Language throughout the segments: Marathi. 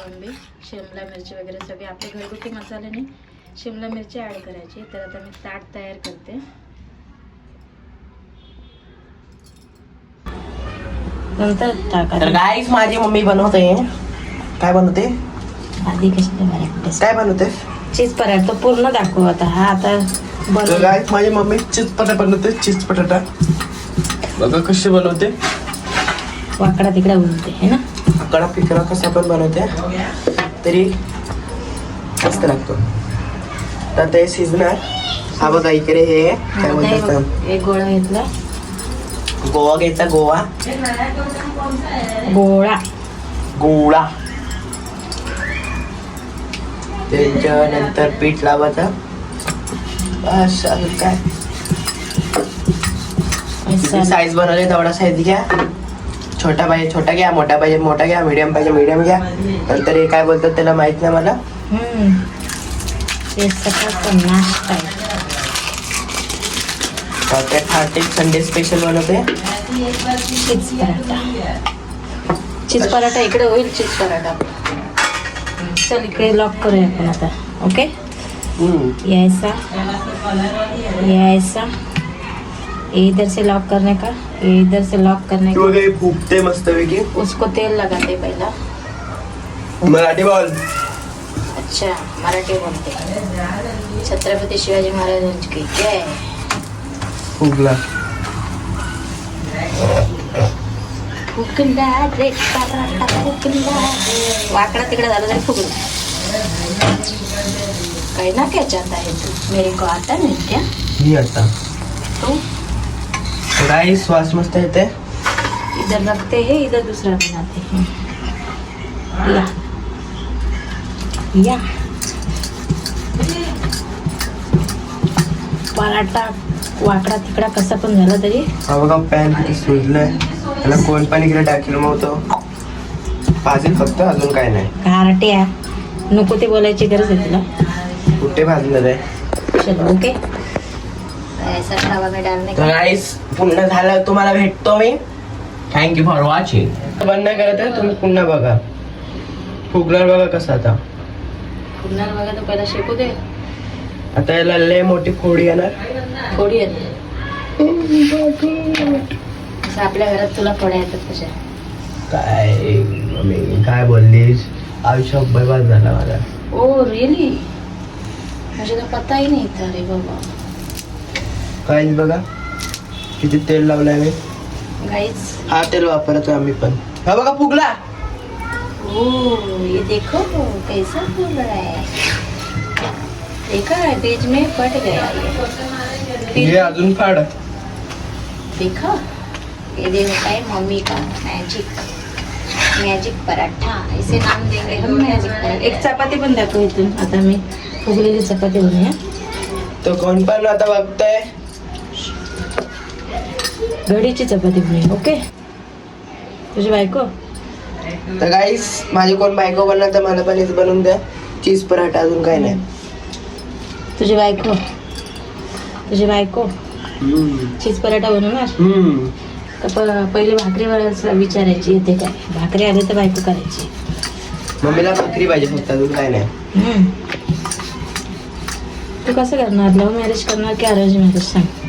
कोथिंबीर शिमला मिरची वगैरे सगळे आपले घरगुती मसाल्याने शिमला मिरची ॲड करायची. तर आता मी ताट तयार करते. नंतर तर गाईस माझी मम्मी बनवते. काय बनवते? आधी कशी काय बनवते? चीज पराठा पूर्ण दाखवू आता. हा आता बनव. गाईस माझी मम्मी चीज पटाटा बनवते चीज पटाटा बघा कशी बनवते. वाकडा तिकडा उलते है ना? कडा पिकडा कसा पण बनवते तरी मस्त लागतो. तर ते शिजणार. हा बघा इकडे हे काय एक गोळा घेतला. गोवा घ्यायचा गोवा. गोळा. गोळा. त्याच्यानंतर पीठ लावायचं. बस अजून काय. साईज बनवले तेवढा साईज घ्या. छोटा पाहिजे छोटा घ्या मोठा पाहिजे मोठा घ्या मीडियम पाहिजे मीडियम घ्या. नंतर हे काय बोलतात त्याला माहीत नाही मला. हार्टेड संडे स्पेशल बनवते चीज पराठा. चीज पराठा इकडे होईल चीज पराठा. चल इकडे लॉक करूया आपण आता. ओके हम्म. ये ऐसा ये ऐसा ये इधर से लॉक करने का इधर से लॉक करने हे का बघा हे फुगते मस्तपैकी उसको तेल लगाते पहला। मराठी बॉल। अच्छा मराठी बोलते छत्रपती शिवाजी महाराजांची जय। फुगला। फुकला रे पराठा फुकला वाकडा तिकडे झालं तरी फुकलं काही ना क्या चाहता है तू? मेरे को आता नहीं क्या? मी आता। तू? काही श्वास मस्त येते इधर रखते हैं इधर दूसरा बनाते हैं. या या. पराठा वाकडा तिकडा कसा पण झाला तरी. हा बघा पॅन किती सुजलंय त्याला कोण पण इकडे टाकेल मग तो. भाजेल फक्त अजून काय नाही. घारट्या नको ते बोलायची गरज आहे तुला. कुठे भाजणार आहे? चलो ओके. ऐसा तवा में डालने तर गाईस पुन्हा झालं तुम्हाला भेटतो मी. थँक्यू फॉर वॉचिंग बंद नाही करत आहे तुम्ही पुन्हा बघा. फुगणार बघा कसं आता. फुलणार बघा तर पहिला शेकू दे. आता याला लय मोठी फोडी येणार. फोडी येते. असं आपल्या घरात तुला फोड्या येतात तशा काय मम्मी काय बोललीस? आयुष्य बर्बाद झाला माझा. ओ रियली मुझे तो पता ही नहीं था रे बाबा. काय बघा. किती तेल लावलंय मी. गाइस हा तेल वापरतो आम्ही पण. हा बघा फुगला. ओ ये देखो कैसा फूल रहा है? देखा बीच में फट गया ये. अजून फाड देखा ये देखो है मम्मी का मैजिक मैजिक पराठा इसे नाम देंगे हम मैजिक पराठा. एक चपाती पण दाखव इथून. आता मी फुगलेली चपाती बनवूया. तो कोण पण आता बघतोय. घडीची चपाती बनवूया ओके? तुझी बायको? तर गाईस माझी कोण बायको बनणार तर मला पण हेच बनवून द्या. चीज पराठा अजून काय नाही. तुझी बायको? तुझी बायको? हम्म. चीज पराठा बनवणार? प- पहिले भाकरी विचारायची येते काय? भाकरी आली तर बायको करायची. मम्मीला भाकरी पाहिजे फक्त अजून काय नाही. तू कसं करणार? लव्ह मॅरेज करणार की अरेंज मॅरेज सांग.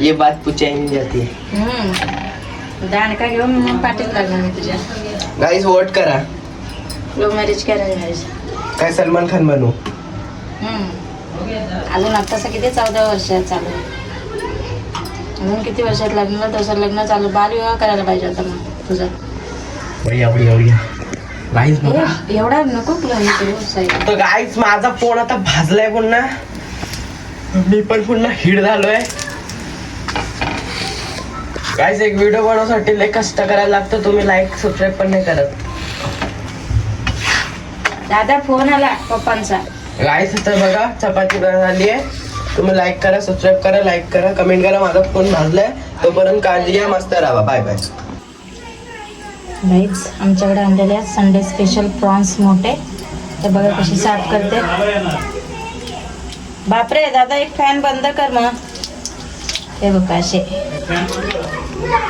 ये बात पुचाई जाती दांडका घेऊन पाठीत लागणार मी तुझ्या. गाईस वोट करा. लव्ह मॅरेज की अरेंज मॅरेज काय सलमान खान बनू? अजून आत्ताचं किती चौदा वर्षात चालू. आहे अजून किती वर्षात लग्न तसं लग्न चालू. बालविवाह करायला पाहिजे होता मग तुझा. ए, एवढा नको तुला हे करू तर गाईस माझा फोन आता भाजलाय पुन्हा. मी पण पुन्हा हिट झालोय. गाईस एक व्हिडिओ बनवण्यासाठी लय कष्ट करायला लागतं. तुम्ही लाईक सबस्क्राईब पण नाही करत. दादा फोन आला पप्पांचा. गाईस तर बघा चपाती झाली आहे. तुम्ही लाईक करा सबस्क्राईब करा लाईक करा. कमेंट करा माझा फोन भाजलाय. तोपर्यंत काळजी घ्या मस्त राहा. बाय बाय गाईज आमच्याकडे आणलेले आहेत संडे स्पेशल प्रॉन्स मोठे. तर बघा कशी साफ करते. बापरे दादा एक फॅन बंद कर मग. हे बघा असे.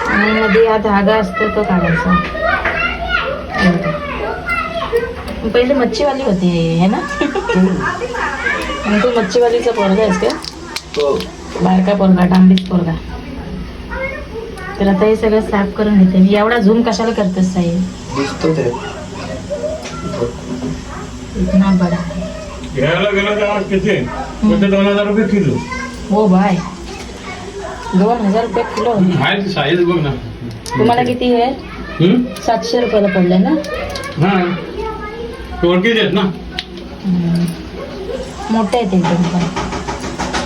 आणि मध्ये हा धागा असतो तो काढायचा. पहिले मच्छीवाली होती है ना? आणि तू मच्छीवालीचा पोरगा आहेस का? हो. बारका पोरगा डांबीत पोरगा. तर आता हे सगळं साफ करून घेते. मी एवढा झूम कशाला करतेस साई? दिसतो ते इतना बडा घ्यायला गेलं तेव्हा किती दोन हजार रुपये किलो? हो बाय. दोन हजार रुपये किलो. साईज बघ ना. तुम्हाला किती आहे? सातशे रुपयाला पडले ना? हा. ओळखीचे आहेत ना. मोठे आहेत एकदम पण.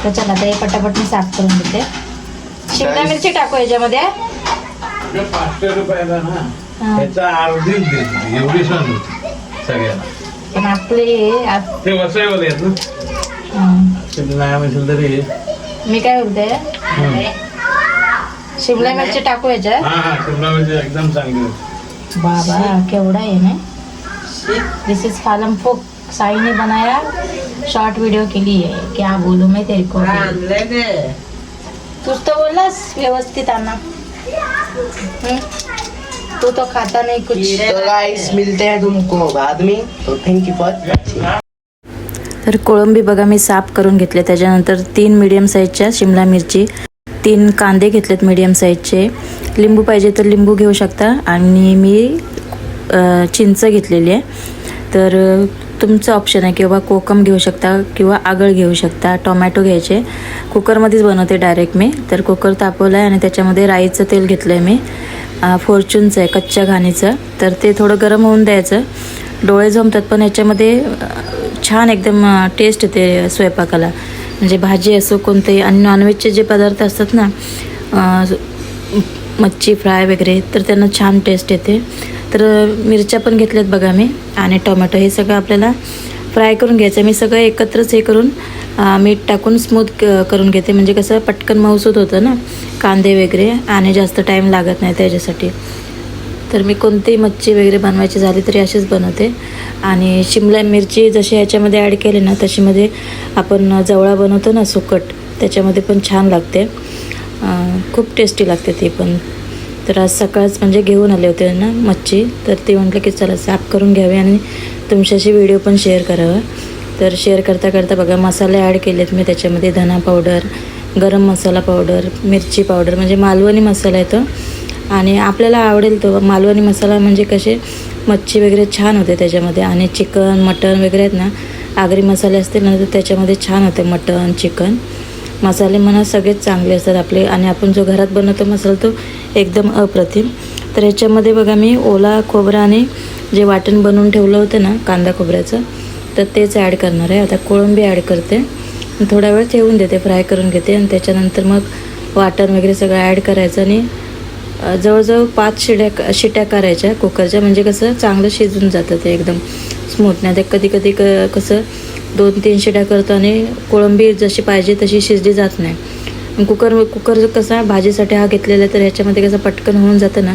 तर चला आता हे पटापट मी साफ करून घेते शिमला मिरची टाकू याच्यामध्ये. पाचशे रुपयाला ना. हा. त्याचा देते एवढी सण पण आपले ते वसईवाले आहेत ना. तरी. मी काय बोलते. शिमला मिरची टाकू याच्यात? हा हा शिमला मिरची एकदम चांगली बाबा केवढा आहे ना? दिस इज़ फालम फोक साई ने बनाया शॉर्ट वीडियो के लिए क्या बोलूँ मैं तेरे को तूच तो बोललास व्यवस्थित आणा हं? तू तो खाता नहीं कुछ. तो गाइस मिलते हैं तुमको बाद में. तो थैंक यू फॉर तर कोळंबी बघा मी साफ करून घेतले. त्याच्यानंतर तीन मिडियम साईजच्या शिमला मिरची तीन कांदे घेतलेत मिडियम साईजचे लिंबू पाहिजे तर लिंबू घेऊ शकता. आणि मी चिंच घेतलेली आहे. तर तुमचं ऑप्शन आहे किंवा कोकम घेऊ शकता किंवा आगळ घेऊ शकता. टोमॅटो घ्यायचे. कुकरमध्येच बनवते डायरेक्ट मी. तर कुकर तापवलं आहे आणि त्याच्यामध्ये राईचं तेल घेतलं आहे मी फॉर्च्यूनचं आहे कच्च्या घाणीचं. तर ते थोडं गरम होऊन द्यायचं. डोळे जमतात पण याच्यामध्ये छान एकदम टेस्ट येते स्वयंपाकाला. म्हणजे भाजी असो कोणतेही आणि नॉनव्हेजचे जे पदार्थ असतात ना मच्छी फ्राय वगैरे तर त्यांना छान टेस्ट येते. तर मिरच्या पण घेतल्यात बघा मी आणि टोमॅटो हे सगळं आपल्याला फ्राय करून घ्यायचं. मी सगळं एकत्रच हे करून मीठ टाकून स्मूथ करून घेते. म्हणजे कसं पटकन मऊसूत होतं ना कांदे वगैरे आणि जास्त टाईम लागत नाही त्याच्यासाठी. तर मी कोणतीही मच्छी वगैरे बनवायची झाली तरी अशीच बनवते. आणि शिमला मिरची जशी ह्याच्यामध्ये ॲड केली ना तशीमध्ये आपण जवळा बनवतो ना सुकट त्याच्यामध्ये पण छान लागते. खूप टेस्टी लागते ती पण. तर आज सकाळच म्हणजे घेऊन आले होते ना मच्छी तर ते म्हटलं की चला साफ करून घ्यावे आणि तुमच्याशी व्हिडिओ पण शेअर करावा. तर शेअर करता करता बघा मसाले ॲड केलेत मी त्याच्यामध्ये धना पावडर गरम मसाला पावडर मिरची पावडर म्हणजे मालवणी मसाला येतो. आणि आपल्याला आवडेल तो मालवणी मसाला म्हणजे कसे मच्छी वगैरे छान होते त्याच्यामध्ये. आणि चिकन मटन वगैरे आहेत ना आगरी मसाले असतील ना तर त्याच्यामध्ये छान होते मटन चिकन. मसाले म्हणा सगळेच चांगले असतात आपले. आणि आपण जो घरात बनवतो मसाला तो एकदम अप्रतिम. तर ह्याच्यामध्ये बघा मी ओला खोबरा आणि जे वाटण बनवून ठेवलं होतं ना कांदा खोबऱ्याचं तर तेच ॲड करणार आहे. आता कोळंबी ॲड करते. थोडा वेळ ठेवून देते फ्राय करून घेते. आणि त्याच्यानंतर मग वाटण वगैरे सगळं ॲड करायचं आणि जवळजवळ पाच शिड्या शिट्या करायच्या कुकरच्या म्हणजे कसं चांगलं शिजून जातं ते एकदम स्मूथ नाही ते कधी कधी क कसं दोन तीन शिट्या करतो आणि कोळंबी जशी पाहिजे तशी शिजली जात नाही. कुकर कुकर कसा भाजीसाठी हा घेतलेला तर ह्याच्यामध्ये कसं पटकन होऊन जातं ना.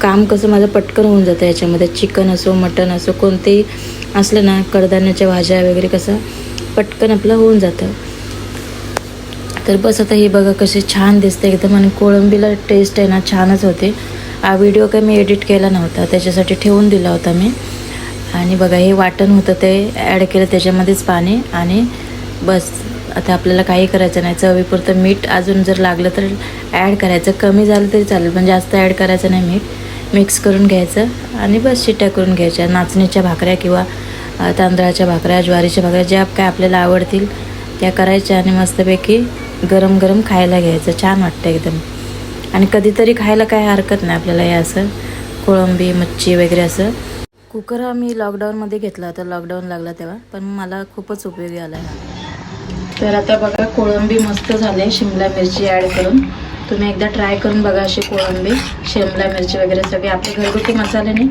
काम कसं माझं पटकन होऊन जातं ह्याच्यामध्ये. चिकन असो मटन असो कोणतेही असलं ना कडधान्याच्या भाज्या वगैरे कसं पटकन आपलं होऊन जातं. तर बस आता हे बघा कसे छान दिसते. एकदम आणि कोळंबीला टेस्ट आहे ना छानच होते. हा व्हिडिओ काय मी एडिट केला नव्हता त्याच्यासाठी ठेवून दिला होता मी. आणि बघा हे वाटण होतं ते ॲड केलं त्याच्यामध्येच पाणी आणि बस. आता आपल्याला काही करायचं नाही. चवीपुरतं मीठ अजून जर लागलं तर ॲड करायचं. कमी झालं तरी चालेल पण जास्त ॲड करायचं नाही मीठ. मिक्स करून घ्यायचं आणि बस शिट्या करून घ्यायच्या. नाचणीच्या भाकऱ्या किंवा तांदळाच्या भाकऱ्या ज्वारीच्या भाकऱ्या ज्या काय आपल्याला आवडतील त्या करायच्या आणि मस्तपैकी गरम गरम खायला घ्यायचं छान वाटतं एकदम. आणि कधीतरी खायला काय हरकत नाही आपल्याला हे असं कोळंबी मच्छी वगैरे असं. कुकर हा मी लॉकडाऊनमध्ये घेतला होता लॉकडाऊन लागला तेव्हा पण मला खूपच उपयोगी आला हा. तर आता बघा कोळंबी मस्त झाले शिमला मिरची ॲड करून. तुम्ही एकदा ट्राय करून बघा अशी कोळंबी शिमला मिरची वगैरे सगळे. आपले घरगुती मसाल्याने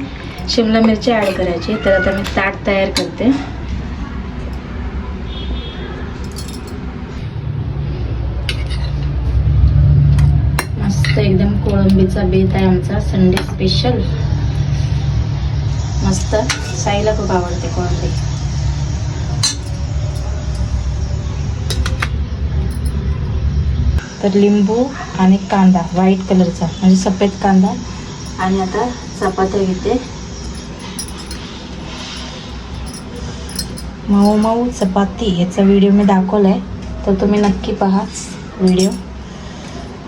शिमला मिरची ॲड करायची. तर आता मी ताट तयार करते. कोथिंबीरचा बेत आहे आमचा. संडे स्पेशल मस्त. साईला खूप आवडते कोणते. तर लिंबू आणि कांदा व्हाईट कलरचा म्हणजे सफेद कांदा. आणि आता चपात्या घेते. मऊ मऊ चपाती. याचा व्हिडिओ मी दाखवला आहे तर तुम्ही नक्की पहा. व्हिडिओ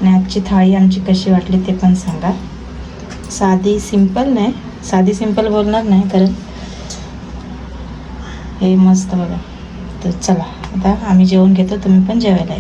आणि आजची थाळी आमची कशी वाटली ते पण सांगा. साधी सिंपल नाही साधी सिंपल बोलणार नाही कारण हे मस्त बघा. तर चला आता आम्ही जेवण घेतो तुम्ही पण जेवायला